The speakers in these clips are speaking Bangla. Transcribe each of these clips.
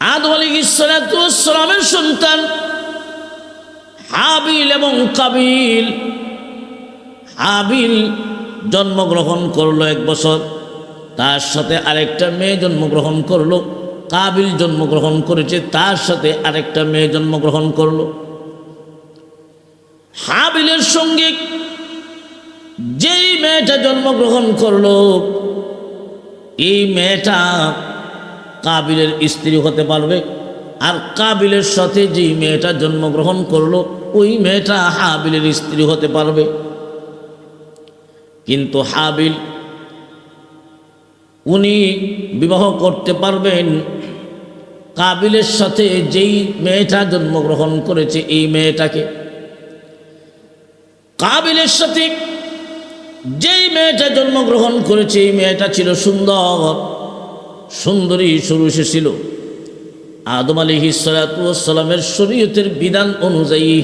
আদম সন্তান, হাবিল এবং কাবিল। হাবিল জন্মগ্রহণ করল এক বছর, তার সাথে আরেকটা মেয়ে জন্মগ্রহণ করল, কাবিল জন্মগ্রহণ করেছে, তার সাথে আরেকটা মেয়ে জন্মগ্রহণ করল। হাবিলের সঙ্গে যেই মেয়েটা জন্মগ্রহণ করল, এই মেয়েটা কাবিলের স্ত্রী হতে পারবে। আর কাবিলের সাথে যেই মেয়েটা জন্মগ্রহণ করল, ওই মেয়েটা হাবিলের স্ত্রী হতে পারবে। কিন্তু হাবিল, উনি বিবাহ করতে পারবেন। কাবিলের সাথে যেই মেয়েটা জন্মগ্রহণ করেছে, এই মেয়েটাকে। কাবিলের সাথে যেই মেয়েটা জন্মগ্রহণ করেছে, এই মেয়েটা ছিল সুন্দর। সুন্দরী সুরুষে ছিল আদম আলী হিসালামের শরীয়তের বিধান অনুযায়ী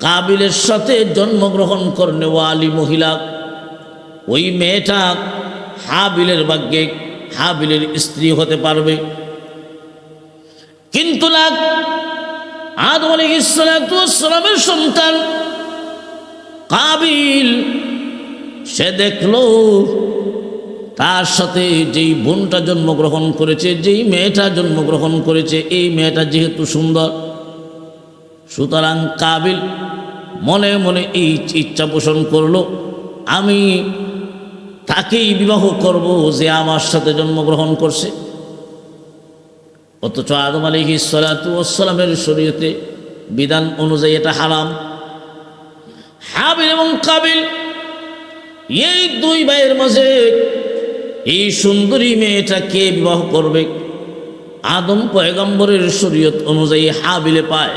কাবিলের সাথে জন্মগ্রহণ করনেওয়ালি মহিলা। ওই মেয়েটা হাবিলের ভাগ্যে হাবিলের স্ত্রী হতে পারবে। কিন্তু না, আদম আলী ইসলামের সন্তান কাবিল, সে দেখল তার সাথে যেই বোনটা জন্মগ্রহণ করেছে, যেই মেয়েটা জন্মগ্রহণ করেছে, এই মেয়েটা যেহেতু সুন্দর, সুতরাং কাবিল মনে মনে এই ইচ্ছা পোষণ করল, আমি তাকেই বিবাহ করব যে আমার সাথে জন্মগ্রহণ করছে। অথচ আদম আলী সালাতামের শরীয়তে বিধান অনুযায়ী এটা হারাম। হাবিল এবং কাবিল এই দুই ভাইয়ের মাঝে এই সুন্দরী মেয়েটা কে বিবাহ করবে? আদম পয়গম্বরের শরীয়ত অনুযায়ী হাবিলে পায়।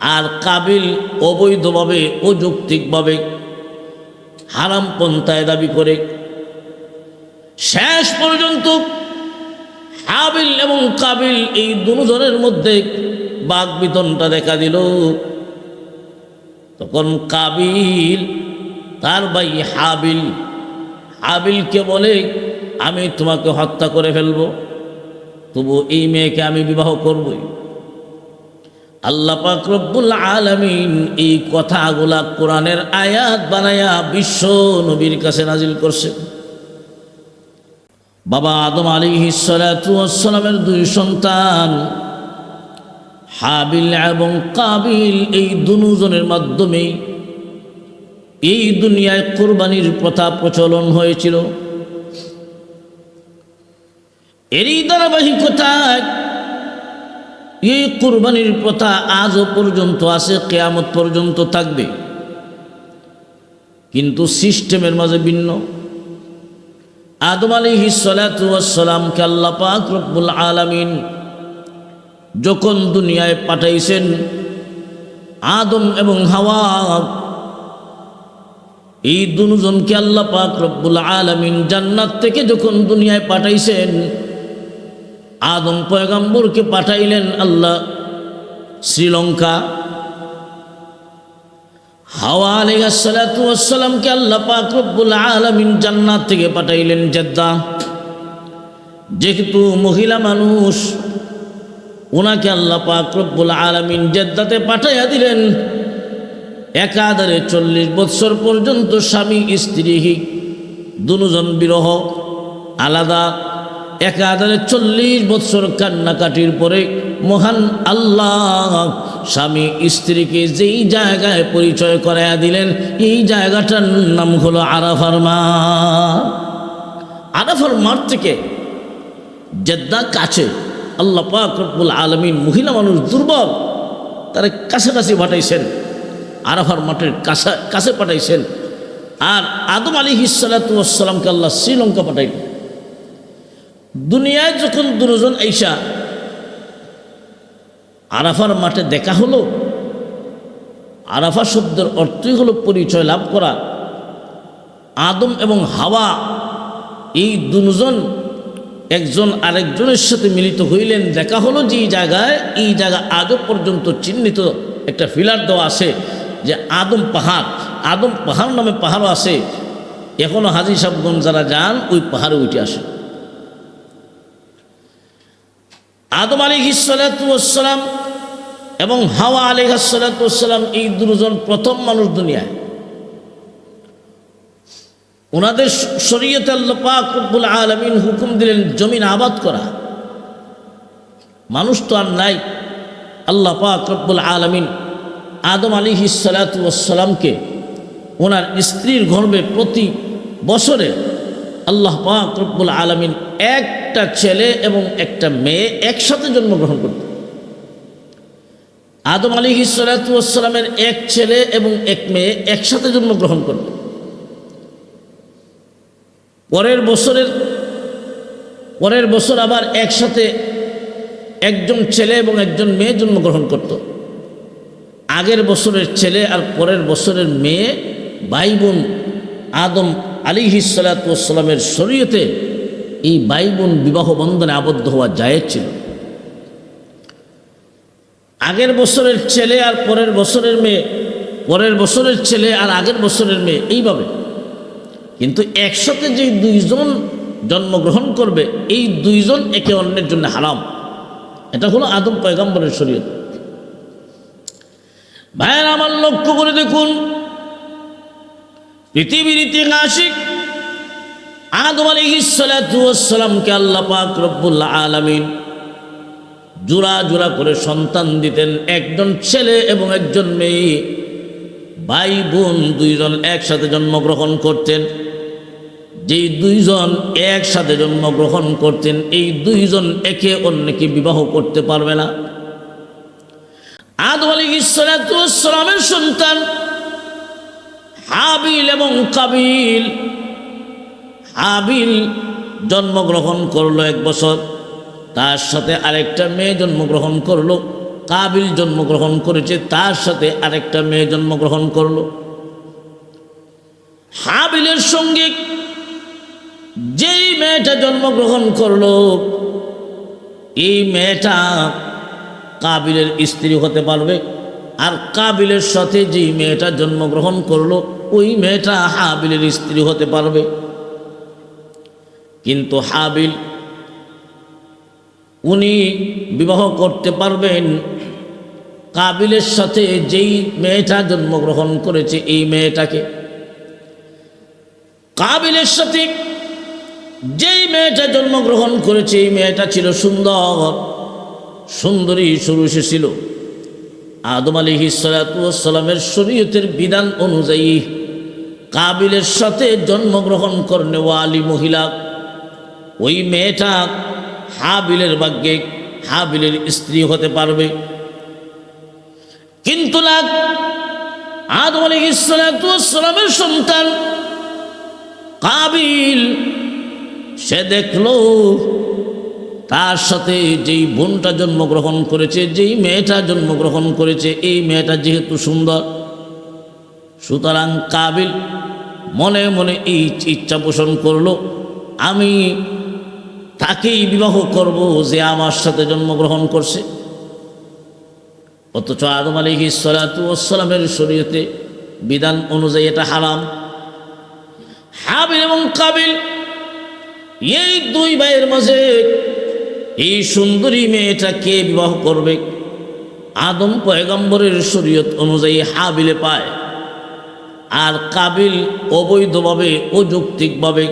আর কাবিল অবৈধভাবে, অযৌক্তিকভাবে হারাম পন্থায় দাবি করে। শেষ পর্যন্ত হাবিল এবং কাবিল এই দুজনের মধ্যে বাঘ বিতনটা দেখা দিল। তখন কাবিল, তার ভাই হাবিল হাবিলকে বলে, আমি তোমাকে হত্যা করে ফেলব। তবু এই মেয়েকে আমি বিবাহ করবই। আল্লাহ পাক রব্বুল আলমিন এই কথাগুলা কোরআনের আয়াত বানায়া বিশ্ব নবীর কাছে নাজিল করছে বাবা আদম আলী হিসালামের দুই সন্তান, হাবিল এবং কাবিল এই দুজনের মাধ্যমেই এই দুনিয়ায় কোরবানির প্রথা প্রচলন হয়েছিল। এরই ধারাবাহিকতায় এই কোরবানির প্রথা আজও পর্যন্ত আছে, কেয়ামত পর্যন্ত থাকবে। কিন্তু সিস্টেমের মাঝে ভিন্ন। আদম আলী হিসালামকে আল্লাহ পাক রব্বুল আলমিন যখন দুনিয়ায় পাঠাইছেন, আদম এবং হাওয়া এই দুজনকে আল্লাহ পাক রব্বুল আলমিন জান্নাত থেকে যখন দুনিয়ায় পাঠাইছেন, আদম পয়গাম্বরকে পাঠাইলেন আল্লাহ শ্রীলঙ্কা। হাওয়া আলাইসালামকে আল্লাহ পাক রব্বুল আলমিন জান্নাত থেকে পাঠাইলেন জেদ্দা। যেহেতু মহিলা মানুষ ওনাকে আল্লাহ পাক রব্বুল আলমিন জেদ্দাতে পাঠাইয়া দিলেন। একাধারে চল্লিশ বৎসর পর্যন্ত স্বামী, স্ত্রী দুজন বিরহ, আলাদা। একাধারে চল্লিশ বৎসর কান্নাকাটির পরে মহান আল্লাহ স্বামী, স্ত্রীকে যেই জায়গায় পরিচয় করাইয়া দিলেন, এই জায়গাটার নাম হলো আরাফার মা। আরাফার মাঠ থেকে জেদ্দা কাছে আল্লাহ পাক রব্বুল আলমিন মহিলা মানুষ দুর্বল, তারা কাছাকাছি পাঠাইছেন। আরাফার মাঠের কাছা, কাছে পাঠাইছেন। আর আদম আলী হিসালাতামকে আল্লাহ শ্রীলঙ্কা পাঠাইলেন দুনিয়ায় যখন দুজন এইসা আরাফার মাঠে দেখা হলো, আরাফা শব্দের অর্থই হলো পরিচয় লাভ করা। আদম এবং হাওয়া এই দুজন একজন আরেকজনের সাথে মিলিত হইলেন। দেখা হলো যে এই জায়গায়, এই জায়গা আজও পর্যন্ত চিহ্নিত একটা ফিলার দেওয়া আছে। যে আদম পাহাড় আদম পাহাড় নামে পাহাড়ও আছে। এখনও হাজি সাহেবগঞ্জ যারা যান, ওই পাহাড়ে উঠে আসে আদম আলী হিসালাতাম এবং হাওয়া আলী হাসালাতাম এই দুজন প্রথম মানুষ দুনিয়ায়। ওনাদের শরীয়তে আল্লাহ পাক রব্বুল আলমিন হুকুম দিলেন, জমিন আবাদ করা। মানুষ তো আর নাই। আল্লাহ পাক রব্বুল আলমিন আদম আলী হিসালাতামকে ওনার স্ত্রীর গর্ভে প্রতি বছরে আল্লাহ পাক আলমিন একটা ছেলে এবং একটা মেয়ে একসাথে জন্মগ্রহণ করত আদম আলী হিসালাতামের এক ছেলে এবং এক মেয়ে একসাথে জন্মগ্রহণ করত পরের বছরের, পরের বছর আবার একসাথে একজন ছেলে এবং একজন মেয়ে জন্মগ্রহণ করত। আগের বছরের ছেলে আর পরের বছরের মেয়ে ভাই বোন আদম আলী হিসালাতামের শরীয়তে এই ভাই বোন বিবাহ বন্ধনে আবদ্ধ হওয়া যায় ছিল। আগের বছরের ছেলে আর পরের বছরের মেয়ে, পরের বছরের ছেলে আর আগের বছরের মেয়ে এইভাবে। কিন্তু একসাথে যে দুইজন জন্মগ্রহণ করবে, এই দুইজন একে অন্যের জন্য হারাম। এটা হলো আদম পয়গাম্বরের শরীয়ত। ভাইয়ের আমার লক্ষ্য করে দেখুন। পৃথিবীর ইতিহাসিক আদম আলী ইসালাতামকে আল্লাহ পাক রব্বুল্লাহ আলমিন জোড়া জোড়া করে সন্তান দিতেন। একজন ছেলে এবং একজন মেয়ে। ভাই, বোন দুইজন একসাথে জন্মগ্রহণ করতেন। যেই দুইজন একসাথে জন্মগ্রহণ করতেন, এই দুইজন একে অন্যকে বিবাহ করতে পারবে না। আদম সন্তান, হাবিল এবং কাবিল। হাবিল জন্মগ্রহণ করল এক বছর, তার সাথে আরেকটা মেয়ে জন্মগ্রহণ করল, কাবিল জন্মগ্রহণ করেছে, তার সাথে আরেকটা মেয়ে জন্মগ্রহণ করল। হাবিলের সঙ্গে যেই মেয়েটা জন্মগ্রহণ করল, এই মেয়েটা কাবিলের স্ত্রী হতে পারবে। আর কাবিলের সাথে যেই মেয়েটা জন্মগ্রহণ করল, ওই মেয়েটা হাবিলের স্ত্রী হতে পারবে। কিন্তু হাবিল, উনি বিবাহ করতে পারবেন। কাবিলের সাথে যেই মেয়েটা জন্মগ্রহণ করেছে, এই মেয়েটাকে। কাবিলের সাথে যেই মেয়েটা জন্মগ্রহণ করেছে, এই মেয়েটা ছিল সুন্দর। সুন্দরী সুরুষে ছিল আদম আলী সালাতামের শরীয়তের বিধান অনুযায়ী কাবিলের সাথে জন্মগ্রহণ করনে ওয়ালি মহিলা। ওই মেয়েটা হাবিলের ভাগ্যে হাবিলের স্ত্রী হতে পারবে। কিন্তু না, আদম আলী সালাতামের সন্তান কাবিল, সে দেখল তার সাথে যেই বোনটা জন্মগ্রহণ করেছে, যেই মেয়েটা জন্মগ্রহণ করেছে, এই মেয়েটা যেহেতু সুন্দর, সুতরাং কাবিল মনে মনে এই ইচ্ছা পোষণ করল, আমি তাকেই বিবাহ করব যে আমার সাথে জন্মগ্রহণ করছে। অথচ আদম আলী সালাতামের শরীয়তে বিধান অনুযায়ী এটা হারাম। হাবিল এবং কাবিল, এই দুই ভাইয়ের মাঝে এই সুন্দরী মেয়েটা কে বিবাহ করবে? আদম পয়গম্বরের শরীয়ত অনুযায়ী হাবিলে পায়। আর কাবিল অবৈধভাবে, অযৌক্তিকভাবে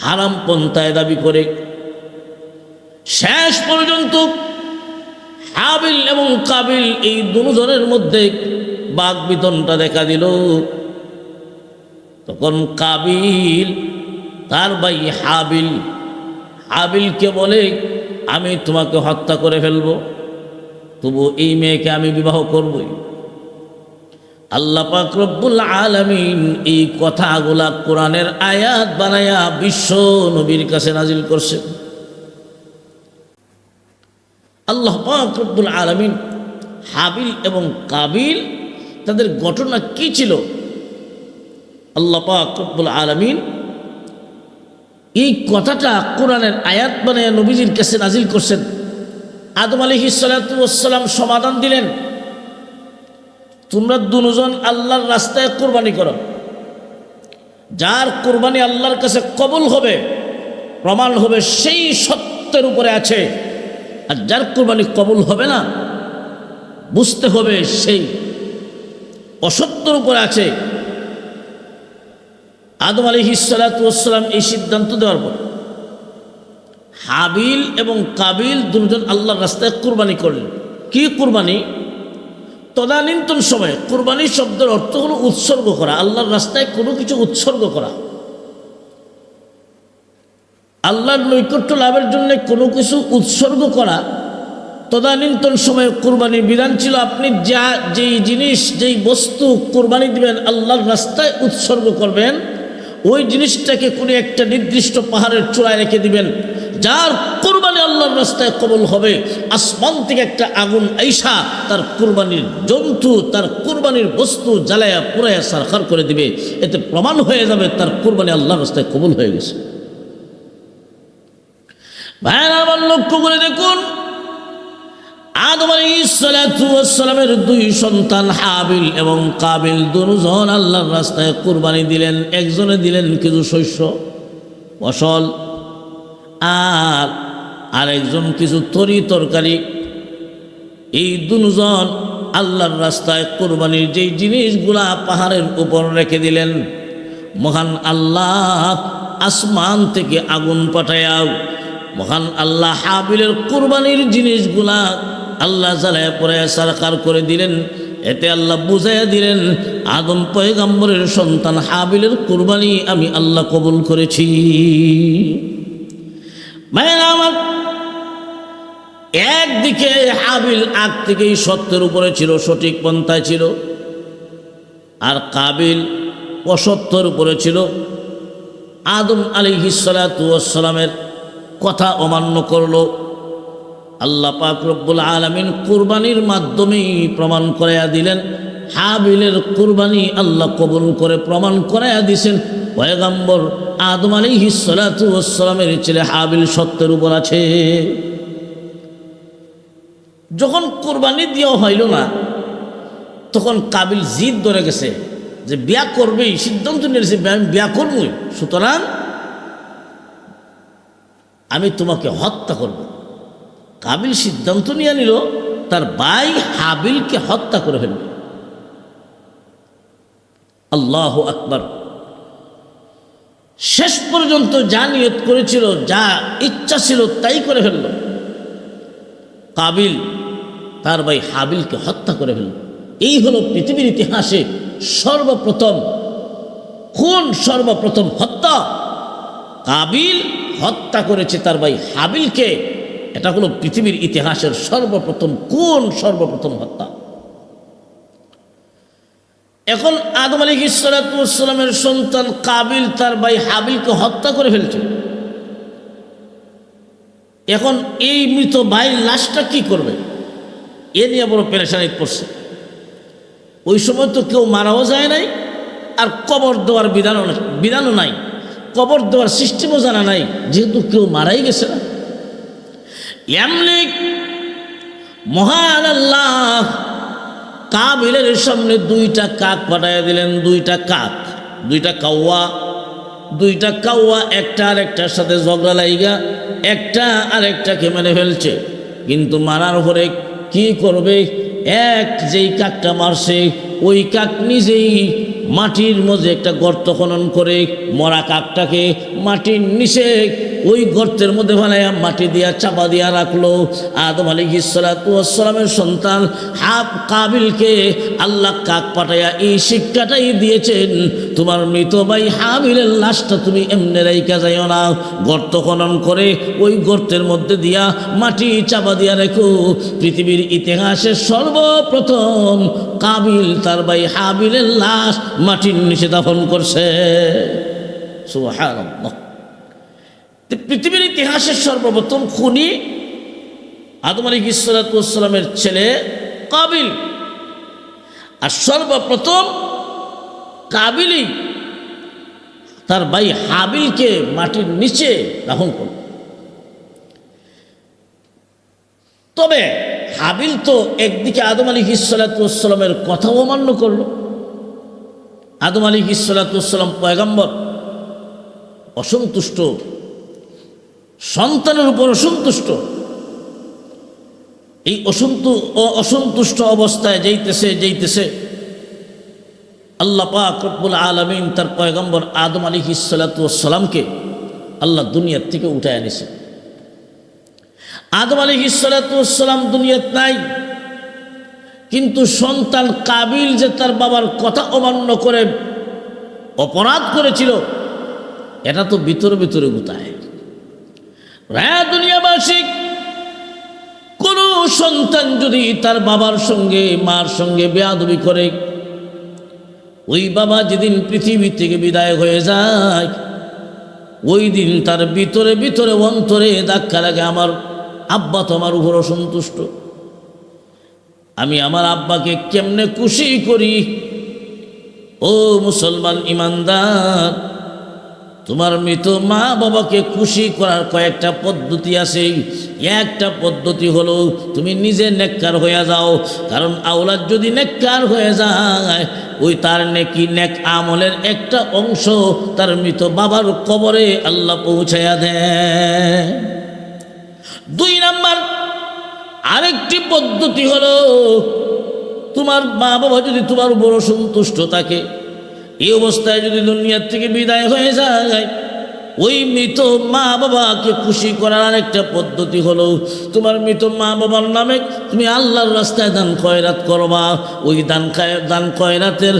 হারাম পন্থায় দাবি করে। শেষ পর্যন্ত হাবিল এবং কাবিল এই দুজনের মধ্যে বাঘ বিতনটা দেখা দিল। তখন কাবিল, তার ভাই হাবিল হাবিলকে বলে, আমি তোমাকে হত্যা করে ফেলব। তবু এই মেয়েকে আমি বিবাহ করবই। আল্লাহ পাক রব্বুল আলমিন এই কথাগুলা কোরআনের আয়াত বানায়া বিশ্ব নবীর কাছে নাজিল করছে আল্লাহ পাক রব্বুল আলমিন হাবিল এবং কাবিল তাদের ঘটনা কি ছিল? আল্লাহ পাক রব্বুল আলমিন এই কথাটা কোরআনের আয়াত মানে নবীজির কাছে নাজিল করছেন। আদম আলী সালাতাম সমাধান দিলেন। তোমরা দুজন আল্লাহর রাস্তায় কোরবানি করো। যার কোরবানি আল্লাহর কাছে কবুল হবে, প্রমাণ হবে, সেই সত্যের উপরে আছে। আর যার কোরবানি কবুল হবে না, বুঝতে হবে সেই অসত্যর উপরে আছে। আদম আলী হিসালাতাম এই সিদ্ধান্ত দেওয়ার পর হাবিল এবং কাবিল দুজন আল্লাহর রাস্তায় কুরবানি করলেন। কি কুরবানি? তদানীন্তন সময়ে কুরবানি শব্দের অর্থ হলো উৎসর্গ করা, আল্লাহর রাস্তায় কোনো কিছু উৎসর্গ করা। আল্লাহর নৈকট্য লাভের জন্য কোনো কিছু উৎসর্গ করা। তদানীন্তন সময়ে কোরবানির বিধান ছিল, আপনি যা, যেই জিনিস, যেই বস্তু কোরবানি দিবেন, আল্লাহর রাস্তায় উৎসর্গ করবেন ওই জিনিসটাকে কোনো একটা নির্দিষ্ট পাহাড়ের চূড়ায় রেখে দিবেন, যার কোরবানি আল্লাহর রাস্তায় কবল হবে। আসমান থেকে একটা আগুন আইসা তার কোরবানির জন্তু, তার কোরবানির বস্তু জ্বালায়া পুরায়া সারখার করে দিবে। এতে প্রমাণ হয়ে যাবে তার কোরবানি আল্লাহর রাস্তায় কবুল হয়ে গেছে। ভাইয়েরা, আমার লক্ষ্য করে দেখুন আদম আলাইসালামের দুই সন্তান হাবিল এবং কাবিল, দুজন আল্লাহর রাস্তায় কুরবানি দিলেন, একজনে দিলেন কিছু শস্য, ফসল, আর আরেকজন কিছু তরি তরকারি। এই দুজন আল্লাহর রাস্তায় কোরবানির যেই জিনিসগুলা পাহাড়ের উপর রেখে দিলেন, মহান আল্লাহ আসমান থেকে আগুন পাঠায়াও মহান আল্লাহ হাবিলের কোরবানির জিনিসগুলা আল্লাহ জ্বালায় পরে সরকার করে দিলেন। এতে আল্লাহ বুঝাইয়া দিলেন, আদম পয়গাম্বরের সন্তান হাবিলের কোরবানি আমি আল্লাহ কবুল করেছি। একদিকে হাবিল আগ থেকেই সত্যের উপরে ছিল, সঠিক পন্থায় ছিল, আর কাবিল অসত্যর উপরে ছিল। আদম আলী হিসালামের কথা অমান্য করল। আল্লাহ পাক রব্বুল আলমিন কুরবানির মাধ্যমেই প্রমাণ করাইয়া দিলেন, হাবিলের কুরবানি আল্লাহ কবুল করে প্রমাণ করাইয়া দিছেন। পয়গাম্বর আদম আলী হিসালামের ছেলে হাবিল সত্যের উপর আছে। যখন কোরবানি দেওয়া হইল না, তখন কাবিল জিদ ধরে গেছে যে বিয়া করবেই, সিদ্ধান্ত নিয়েছে আমি বিয়া করবই, সুতরাং আমি তোমাকে হত্যা করব। কাবিল সিদ্ধান্ত নিয়ে নিল, তার ভাই হাবিলকে হত্যা করে ফেলবে। আল্লাহ আকবর। শেষ পর্যন্ত যা নিয়ত করেছিল, যা ইচ্ছা ছিল তাই করে ফেলল। কাবিল, তার ভাই হাবিলকে হত্যা করে ফেলল। এই হলো পৃথিবীর ইতিহাসে সর্বপ্রথম কোন সর্বপ্রথম হত্যা। কাবিল হত্যা করেছে তার ভাই হাবিলকে। এটা হলো পৃথিবীর ইতিহাসের সর্বপ্রথম, কোন সর্বপ্রথম হত্যা? এখন আদম আলী ইসালাতামের সন্তান কাবিল তার ভাই হাবিলকে হত্যা করে ফেলছে। এখন এই মৃত ভাইয়ের লাশটা কি করবে? এ নিয়ে বড় পেরেশানি পড়ছে ওই সময় তো কেউ মারাও যায় নাই, আর কবর দেওয়ার বিধানও বিধানও নাই, কবর দেওয়ার সিস্টেমও জানা নাই, যেহেতু কেউ মারাই গেছে না। এমনি মহান কাবিলের সামনে দুইটা কাক পাঠাইয়া দিলেন, দুইটা কাক, দুইটা কাউয়া দুইটা কাউয়া একটা আরেকটার সাথে ঝগড়া লাইগা, একটা আরেকটাকে মেরে ফেলছে। কিন্তু মারার পরে কি করবে? এক যেই কাকটা মারছে, ওই কাক নিজেই মাটির মধ্যে একটা গর্ত খনন করে মরা কাকটাকে মাটির নিচে ওই গর্তের মধ্যে ভালাইয়া মাটি দিয়া চাপা দিয়া রাখল। আদম আলী ইসালাতামের সন্তান হাফ কাবিলকে আল্লাহ কাক পাঠাইয়া এই শিক্ষাটাই দিয়েছেন, তোমার মৃত ভাই হাবিলের লাশটা তুমি এমনি রাইকা যাইও না। গর্ত খনন করে ওই গর্তের মধ্যে দিয়া মাটি চাপা দিয়া রেখো। পৃথিবীর ইতিহাসে সর্বপ্রথম কাবিল তার ভাই হাবিলের লাশ মাটির নিচে দাফন করছে। পৃথিবীর ইতিহাসের সর্বপ্রথম খুনি আদম আলী ইসালাতামের ছেলে কাবিল। আর সর্বপ্রথম কাবিলই তার ভাই হাবিলকে মাটির নিচে দাফন করল। তবে হাবিল তো একদিকে আদম আলী ইসালাতামের কথাও অমান্য করল। আদম আলী ইসালাতাম পয়গম্বর অসন্তুষ্ট, সন্তানের উপর অসন্তুষ্ট। এই অসন্তু অসন্তুষ্ট অবস্থায় যাইতেছে যাইতেছে, আল্লাহ পাক আলমিন তার পয়গম্বর আদম আলী ইসালাতামকে আল্লাহ দুনিয়ার থেকে উঠে আনিছে আদম আলী ইসালাতাম দুনিয়াত নাই। কিন্তু সন্তান কাবিল যে তার বাবার কথা অমান্য করে অপরাধ করেছিল, এটা তো ভিতরে ভিতরে গুতায়। রায় দুনিয়াবাসী, কোন সন্তান যদি তার বাবার সঙ্গে, মার সঙ্গে বেয়াদবি করে, ওই বাবা যেদিন পৃথিবী থেকে বিদায় হয়ে যায়, ওই দিন তার ভিতরে ভিতরে অন্তরে ধাক্কা লাগে, আমার আব্বা তো আমার উপর অসন্তুষ্ট। আমি আমার আব্বাকে কেমনে খুশি করি? ও মুসলমান ইমানদার, তোমার মৃত মা বাবাকে খুশি করার কয়েকটা পদ্ধতি আছে। একটা পদ্ধতি হলো, তুমি নিজে নেককার হয়ে যাও, কারণ আওলাদ যদি নেককার হয়ে যায়, ওই তার নেকি নেক আমলের একটা অংশ তার মৃত বাবার কবরে আল্লাহ পৌঁছাইয়া দেয়। দুই নাম্বার আরেকটি পদ্ধতি হলো, তোমার মা বাবা যদি তোমার বড় সন্তুষ্ট থাকে, এই অবস্থায় যদি দুনিয়ার থেকে বিদায় হয়ে যায় ওই মৃত মা বাবাকে খুশি করার আরেকটা পদ্ধতি হলো, তোমার মৃত মা বাবার নামে তুমি আল্লাহর রাস্তায় দান খয়রাত করবা। ওই দান দান খয়রাতের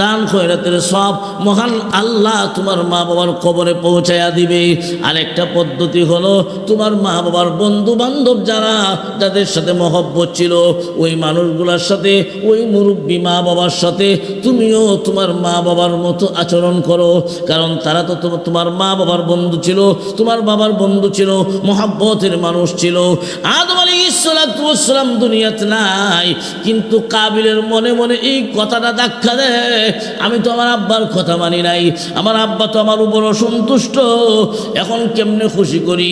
দান খয়রাতের সব মহান আল্লাহ তোমার মা বাবার কবরে পৌঁছায়া দিবে। আরেকটা পদ্ধতি হলো, তোমার মা বাবার বন্ধু বান্ধব যারা, যাদের সাথে মহব্বত ছিল, ওই মানুষগুলোর সাথে, ওই মুরব্বী মা বাবার সাথে তুমিও তোমার মা বাবার মতো আচরণ করো। কারণ তারা তো তোমার মা বাবার বন্ধু ছিল, তোমার বাবার বন্ধু ছিল, মহাব্বতের মানুষ ছিল। আদম আলী ইসালাম দুনিয়াতে নাই, কিন্তু কাবিলের মনে মনে এই কথাটা ধাক্কা দেয়, আমি তো আমার আব্বার কথা মানি নাই, আমার আব্বা তো আমার উপর অসন্তুষ্ট, এখন কেমনে খুশি করি?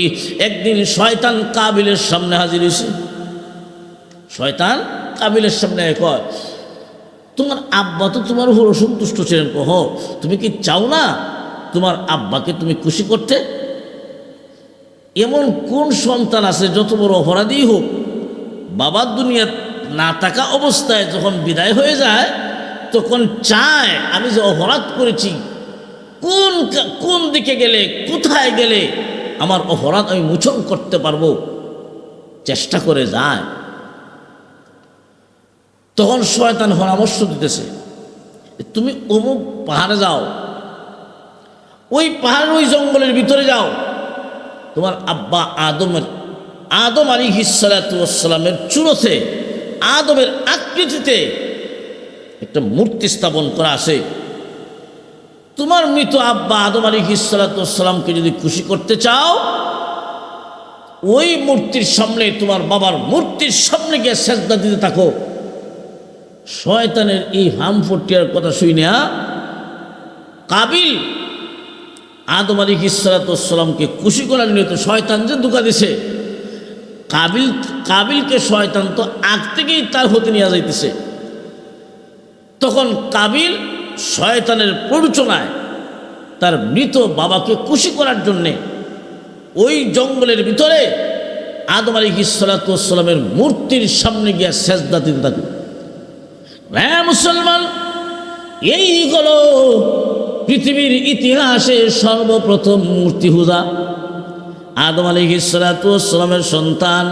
একদিন শয়তান কাবিলের সামনে হাজির হয়েছে। শয়তান কাবিলের সামনে কয়, তোমার আব্বা তো তোমার উপর অসন্তুষ্ট ছিলেন কহ, তুমি কি চাও না তোমার আব্বাকে তুমি খুশি করতে? এমন কোন সন্তান আছে যত বড় অপরাধী হোক, বাবার দুনিয়া না থাকা অবস্থায় যখন বিদায় হয়ে যায়, তখন চায়, আমি যে অপরাধ করেছি, কোন কোন দিকে গেলে, কোথায় গেলে আমার অপরাধ আমি মোচন করতে পারব? চেষ্টা করে যায়। তখন শয়তান পরামর্শ দিতেছে, তুমি অমুক পাহাড়ে যাও ওই পাহাড়, ওই জঙ্গলের ভিতরে যাও। তোমার আব্বা আদমের আদম আলী হিসালাতামের চুরোতে, আদমের আকৃতিতে একটা মূর্তি স্থাপন করা আছে। তোমার মৃত আব্বা আদম আলী হিসালাতামকে যদি খুশি করতে চাও, ওই মূর্তির সামনে তোমার বাবার মূর্তির সামনে গিয়ে সেজদা দিতে থাকো। শয়তানের এই হামফটিয়ার কথা শুই না কাবিল আদম আলী ইসালাতামকে খুশি করার নিয়ত শয়তান যে দুকা দিছে, কাবিল, কাবিলকে শয়তান তো আগ থেকেই তার হতে নিয়ে যাইতেছে। তখন কাবিল শয়তানের প্ররোচনায় তার মৃত বাবাকে খুশি করার জন্যে ওই জঙ্গলের ভিতরে আদম আলী ইসালাতামের মূর্তির সামনে গিয়া সেজদা দিতে থাকে। হ্যাঁ মুসলমান, এই হলো পৃথিবীর ইতিহাসে সর্বপ্রথম মূর্তি হুদা। আদম আলী ইসলাতামের সন্তান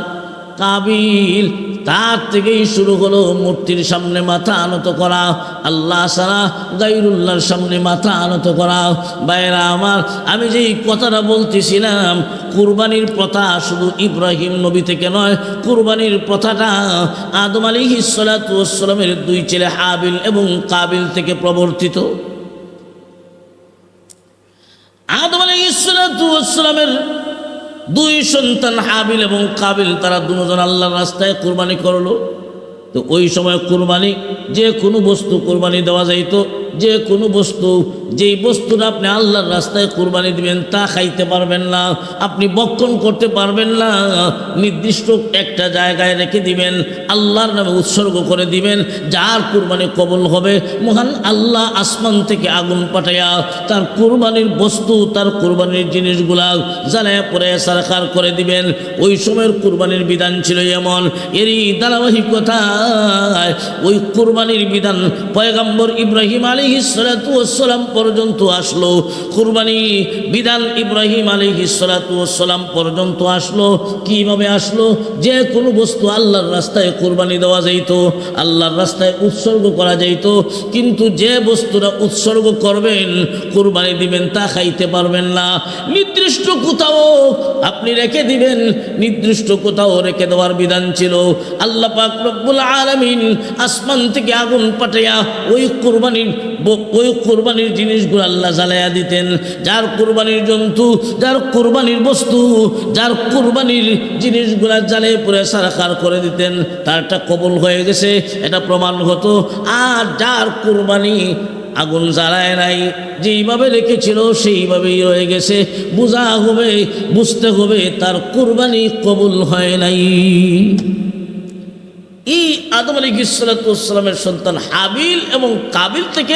কাবিল। তার থেকেই শুরু হলো মূর্তির সামনে মাথা আনত করা। আল্লাহ সারা গাইরুল্লাহর সামনে মাথা আনত করা। বাইরা আমার, আমি যেই কথাটা বলতেছিলাম, কুরবানির প্রথা শুধু ইব্রাহিম নবী থেকে নয়, কুরবানির প্রথাটা আদম আলী ইসলাতামের দুই ছেলে হাবিল এবং কাবিল থেকে প্রবর্তিত। আদম আলাইসালামের দুই সন্তান হাবিল এবং কাবিল, তারা দুজন আল্লাহর রাস্তায় কোরবানি করল। তো ওই সময় কোরবানি, যে কোনো বস্তু কোরবানি দেওয়া যাইতো। যে কোনো বস্তু, যেই বস্তুটা আপনি আল্লাহর রাস্তায় কোরবানি দিবেন তা খাইতে পারবেন না, আপনি বক্ষণ করতে পারবেন না, নির্দিষ্ট একটা জায়গায় রেখে দিবেন, আল্লাহর নামে উৎসর্গ করে দিবেন, যার কোরবানি কবল হবে, মহান আল্লাহ আসমান থেকে আগুন পাঠাইয়া তার কোরবানির বস্তু, তার কোরবানির জিনিসগুলা জ্বালায় পরে সারকার করে দিবেন। ওই সময়ের কোরবানির বিধান ছিল এমন, এরই ধারাবাহিকতায় ওই কোরবানির বিধান পয়গাম্বর ইব্রাহিম আলী সালাম পর্যন্ত আসলো। কোরবানি বিধান ইব্রাহিম আলী সালাম পর্যন্ত আসলো। কীভাবে আসলো? যে কোনো বস্তু আল্লাহর রাস্তায় কোরবানি দেওয়া যাইত, আল্লাহর রাস্তায় উৎসর্গ করা যাইত। কিন্তু যে বস্তুটা উৎসর্গ করবেন, কোরবানি দিবেন তা খাইতে পারবেন না। নির্দিষ্ট কোথাও আপনি রেখে দিবেন, নির্দিষ্ট কোথাও রেখে দেওয়ার বিধান ছিল। আল্লাহ পাক রব্বুল আলামিন আসমান থেকে আগুন পাঠাইয়া ওই কোরবানির ওই কোরবানির জিনিসগুলো আল্লাহ জ্বালাইয়া দিতেন। যার কোরবানির জন্তু, যার কোরবানির বস্তু, যার কোরবানির জিনিসগুলা জ্বালে পুরে সারাকার করে দিতেন, তারটা কবল হয়ে গেছে, এটা প্রমাণ হতো। আর যার কোরবানি আগুন জ্বালায় নাই, যেইভাবে রেখেছিল সেইভাবেই রয়ে গেছে। বোঝা হবে, বুঝতে হবে, তার কোরবানি কবুল হয় নাই। এই আদম আলী ইসলাতামের সন্তান হাবিল এবং কাবিল থেকে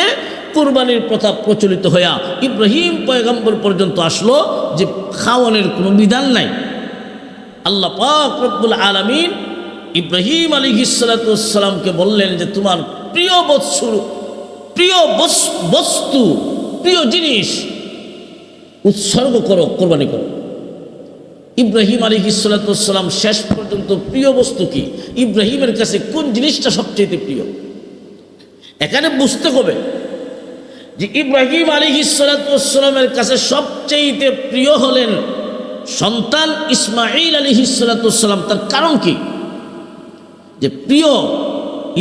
কোরবানির প্রথা প্রচলিত হইয়া ইব্রাহিম পয়গম্বর পর্যন্ত আসলো যে খাওয়ানের কোনো বিধান নাই। আল্লাহ পাক রব্বুল আলমিন ইব্রাহিম আলী ইসালাতামকে বললেন যে, তোমার প্রিয় বৎসু প্রিয় বস- বস্তু, প্রিয় জিনিস উৎসর্গ করো, কোরবানি করো। ইব্রাহিম আলী ইসালাতাম শেষ পর্যন্ত প্রিয় বস্তু কি? ইব্রাহিমের কাছে কোন জিনিসটা সবচেয়ে প্রিয়? এখানে বুঝতে হবে যে ইব্রাহিম আলী ইসালাতামের কাছে সবচেয়ে প্রিয় হলেন সন্তান ইসমাইল আলী ইসালাতাম তার কারণ কি? যে প্রিয়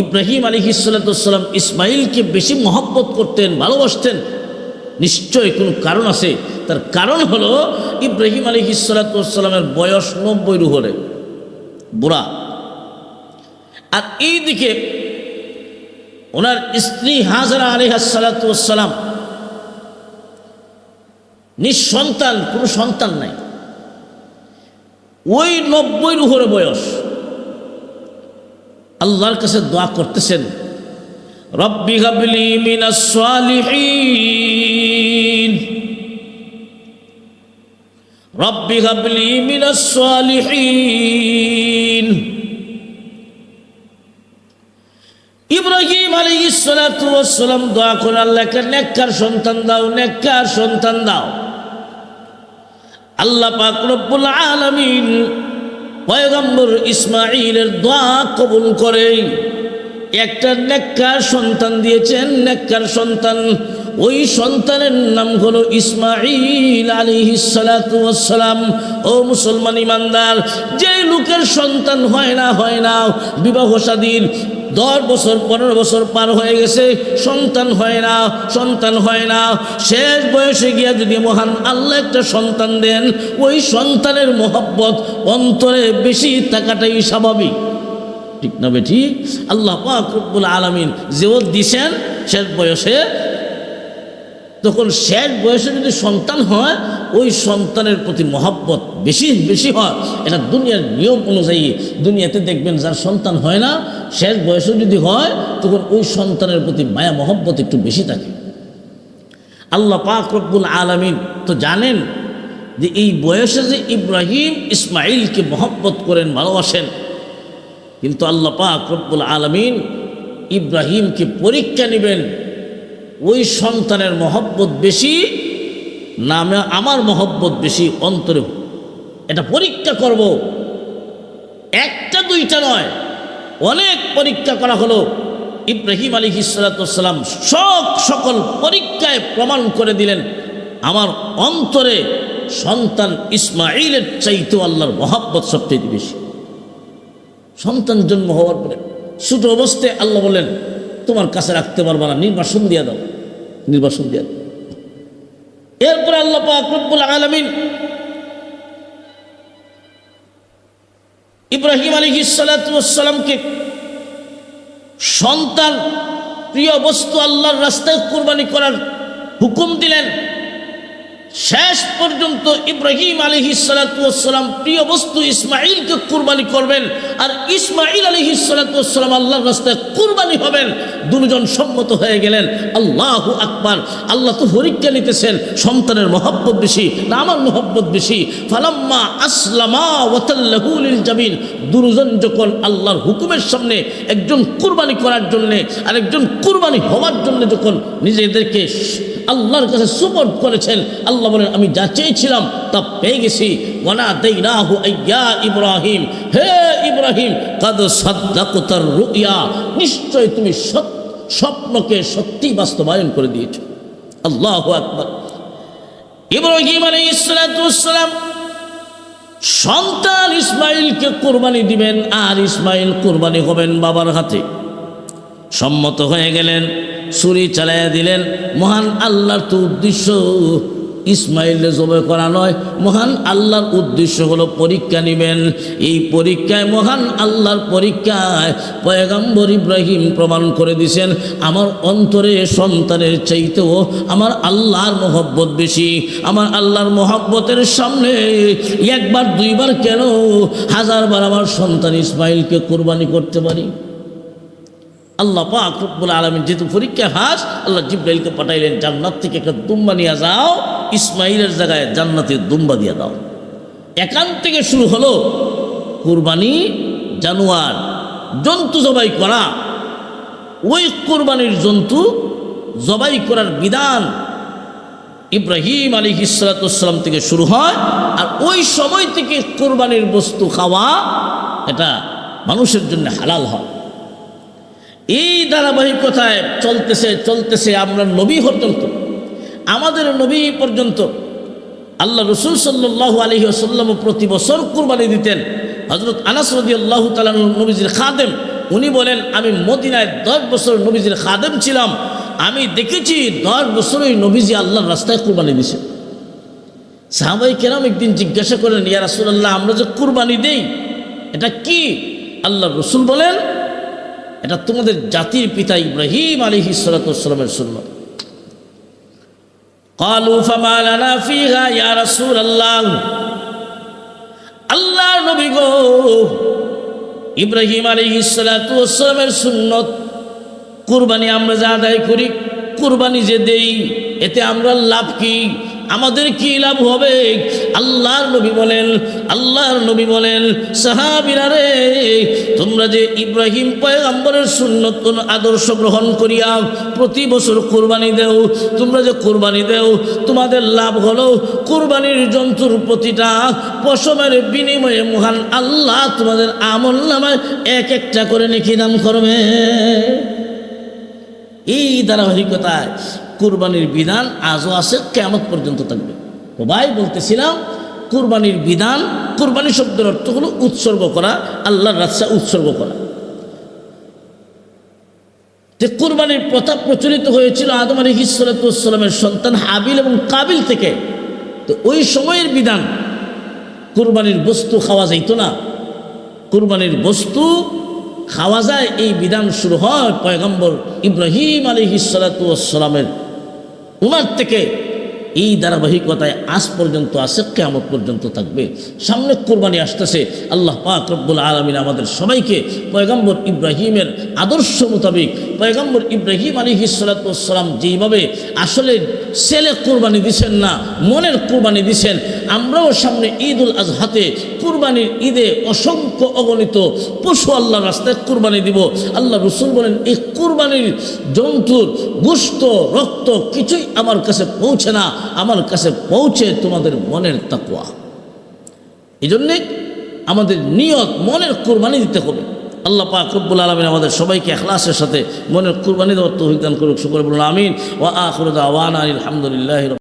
ইব্রাহিম আলী ইসালাতাম ইসমাইলকে বেশি মহব্বত করতেন, ভালোবাসতেন নিশ্চয় কোনো কারণ আছে। তার কারণ হলো ইব্রাহিম আলী ইসালাতামের বয়স নব্বই হলে বুড়া। আর এই দিকে ওনার স্ত্রী হাজরা আলী হাসালাতাম নিঃসন্তান, কোনো সন্তান নাই। ওই নব্বই রুহরে বয়স, আল্লাহর কাছে দোয়া করতেছেন রব্বি হাবলি মিনাস সালিহিন। রব্বি হাবলি মিনাস সালিহিন। ইব্রাহিম আলী সালাম দোয়া করে আল্লাহকে নেককার সন্তান দাও, নেককার সন্তান দাও। আল্লাহ পাক রব্বুল আলামিন পয়গম্বর ইসমাইলের দোয়া কবুল করে একটা নেককার সন্তান দিয়েছেন, নেককার সন্তান। ওই সন্তানের নাম হলো ইসমাইল আলী সালাম ও মুসলমান ইমানদার, যে লোকের সন্তান হয় না হয় না, বিবাহ সাদীর দশ বছর, পনেরো বছর পার হয়ে গেছে, সন্তান হয় না, সন্তান হয় না। শেষ বয়সে গিয়া যদি মহান আল্লাহ একটা সন্তান দেন, ওই সন্তানের মহব্বত অন্তরে বেশি থাকাটাই স্বাভাবিক। ঠিক না বে ঠিক আল্লাহ পাক রব্বুল আলমিন যেও দিছেন, শেষ বয়সে। তখন শেষ বয়সে যদি সন্তান হয়, ওই সন্তানের প্রতি মহাব্বত বেশি বেশি হয়। এটা দুনিয়ার নিয়ম অনুযায়ী দুনিয়াতে দেখবেন যার সন্তান হয় না, শেষ বয়সে যদি হয়, তখন ওই সন্তানের প্রতি মায়া, মহব্বত একটু বেশি থাকে। আল্লাহ পাক রব্বুল আলমিন তো জানেন যে এই বয়সে যে ইব্রাহিম ইসমাইলকে মহব্বত করেন, ভালোবাসেন কিন্তু আল্লাহ পাক রব্বুল আলমিন ইব্রাহিমকে পরীক্ষা নেবেন, ওই সন্তানের মহব্বত বেশি নামে আমার মহব্বত বেশি অন্তরে। এটা পরীক্ষা করব। একটা, দুইটা নয়। অনেক পরীক্ষা করা হলো। ইব্রাহিম আলী ইসালাতাম সব সকল পরীক্ষায় প্রমাণ করে দিলেন, আমার অন্তরে সন্তান ইসমাইলের চাইতেও আল্লাহর মহাব্বত সবচেয়ে বেশি। সন্তান জন্ম হওয়ার পরে ছোট অবস্থায় আল্লাহ বলেন, তোমার কাছে রাখতে পারবা না, নির্বাসন দিয়ে দাও, নির্বাসন দিয়ে দাও। এরপরে আল্লাহ পাক রব্বুল আলামিন ইব্রাহিম আলী সালাতামকে সন্তান, প্রিয় বস্তু আল্লাহর রাস্তায় কুরবানি করার হুকুম দিলেন। শেষ পর্যন্ত ইব্রাহিম আলী সালাতাম প্রিয় বস্তু ইসমাইলকে কুরবানি করবেন আর ইসমাইল আলী সালাতাম আল্লাহর রাস্তায় কুরবানি হবেন। দুজন সম্মত হয়ে গেলেন, আল্লাহ আকবার, আল্লাহ তো পরীক্ষা নিতেছেন, সন্তানের মহব্বত বেশি না আমার মহব্বত বেশি। ফালাম্মা আসলামা ওয়াতাল্লাহুল জামিন দুজন যখন আল্লাহর হুকুমের সামনে একজন কুরবানি করার জন্যে আর একজন কুরবানি হওয়ার জন্য যখন নিজেদেরকে আল্লাহর কাছে সুপোর্ট করেছেন। আল্লাহ বলেন, আমি যা চেয়েছিলাম তা পেয়ে গেছি। ওয়ানা দেইনাহু আইয়া ইব্রাহিম। হে ইব্রাহিম, কাদ সাদ্দাকুতার রুইয়া। নিশ্চয় তুমি স্বপ্নকে সত্যি বাস্তবায়ন করে দিয়েছ। আল্লাহ আকবার। ইব্রাহিম আলাইহিস সালাম সন্তান ইসমাইলকে কোরবানি দিবেন, আর ইসমাইল কোরবানি হবেন বাবার হাতে। সম্মত হয়ে গেলেন। ছুরি চালাইয়া দিলেন। মহান আল্লাহর তো উদ্দেশ্য ইসমাইলে জবে করা নয়। মহান আল্লাহর উদ্দেশ্য হলো পরীক্ষা নেবেন। এই পরীক্ষায় মহান আল্লাহর পরীক্ষায় পয়গাম্বর ইব্রাহিম প্রমাণ করে দিছেন, আমার অন্তরে সন্তানের চাইতেও আমার আল্লাহর মহব্বত বেশি। আমার আল্লাহর মহব্বতের সামনে একবার, দুইবার কেন হাজারবার আমার সন্তান ইসমাইলকে কোরবানি করতে পারি? আল্লাহ পাক রব্বুল আলমিন যেহেতু পরীক্ষা হাস, আল্লাহ জিব্রাইলকে পাঠাইলেন, জান্নাত থেকে একটা দুম্বা নিয়ে যাও ইসমাইলের জায়গায় জান্নাতে দুম্বা দিয়ে দাও। এখান থেকে শুরু হলো কুরবানি, জানোয়ার জন্তু জবাই করা। ওই কোরবানির জন্তু জবাই করার বিধান ইব্রাহিম আলী ইসলাতাম থেকে শুরু হয়, আর ওই সময় থেকে কোরবানির বস্তু খাওয়া এটা মানুষের জন্য হালাল হয়। এই ধারাবাহিকতায় চলতেছে চলতেছে, আমরা নবী পর্যন্ত, আমাদের নবী পর্যন্ত, আল্লাহ রসুল সাল্লাহ আলহি আসাল্লাম প্রতি বছর কুরবানি দিতেন। হজরত আনাস রদি আল্লাহ তালা নবীজির খাদেম, উনি বলেন, আমি মদিনায় দশ বছর নবীজির খাদেম ছিলাম। আমি দেখেছি দশ বছর ওই নবীজি আল্লাহর রাস্তায় কুরবানি দিছে সাহাবাই কেরাম একদিন জিজ্ঞাসা করেন ইয়া রাসুল্লাহ আমরা যে কুরবানি দেই, এটা কি? আল্লাহ রসুল বলেন এটা তোমাদের জাতির পিতা ইব্রাহিম আলী হিসালামের সুন্নত قالوا فما لنا فيها يا رسول الله আল্লাহ নবী গো ইব্রাহিম আলী ইসালামের সুন্নত কুরবানি আমরা যা আদায় করি কুরবানি যে দেই এতে আমরা লাভ কি আমাদের কি লাভ হবে? আল্লাহর নবী বলেন, আল্লাহর নবী বলেন, সাহাবিরা রে, তোমরা যে ইব্রাহিম পয়গম্বরের সুন্নত আদর্শ গ্রহণ করিয়া প্রতি বছর কোরবানি দেও, তোমরা যে কোরবানি দেও, তোমাদের লাভ হলো কোরবানির জন্তুর প্রতিটা পশমের বিনিময়ে মহান আল্লাহ তোমাদের আমল নামায় এক একটা করে নেকি দান করবে। এই ধারাবাহিকতায় কুরবানির বিধান আজও আছে কেমন পর্যন্ত থাকবে। ভাই বলতেছিলাম, কুরবানির বিধান, কুরবানি শব্দের অর্থ হলো উৎসর্গ করা, আল্লাহর রাস্তা উৎসর্গ করা। যে কুরবানির প্রথা প্রচলিত হয়েছিল আদম আলী হিসালামের সন্তান হাবিল এবং কাবিল থেকে, তো ওই সময়ের বিধান, কুরবানির বস্তু খাওয়া যাইতো না। কুরবানির বস্তু খাওয়া যায়, এই বিধান শুরু হয় পয়গম্বর ইব্রাহিম আলী হিসালামের উনার থেকে এই ধারাবাহিকতায় আজ পর্যন্ত আসে কেমন পর্যন্ত থাকবে। সামনে কোরবানি আসতেছে, আল্লাহ পাক রব্বুল আলমিন আমাদের সবাইকে পয়গম্বর ইব্রাহিমের আদর্শ মোতাবেক পয়গম্বর ইব্রাহিম আলী হিসালাম যেইভাবে আসলে ছেলে কোরবানি দিছেন না, মনের কোরবানি দিছেন আমরাও সামনে ঈদ উল আজহাতে কুরবানির ঈদে অসংখ্য অগণিত পশু আল্লাহ রাস্তায় কুরবানি দিব। আল্লাহ রসুল বলেন, এই কুরবানির জন্তুর গুস্ত, রক্ত কিছুই আমার কাছে পৌঁছে না। আমার কাছে পৌঁছে তোমাদের মনের তাকুয়া এই জন্যে আমাদের নিয়ত মনের কুরবানি দিতে হবে। আল্লাহ পাক রব্বুল আলমিন আমাদের সবাইকে এখলাসের সাথে মনের কুরবানি দেওয়ার তৌহিদান করুক। শুক্র বলুন, আমিন। ও আখরুদ আওয়ান আলহামদুলিল্লাহ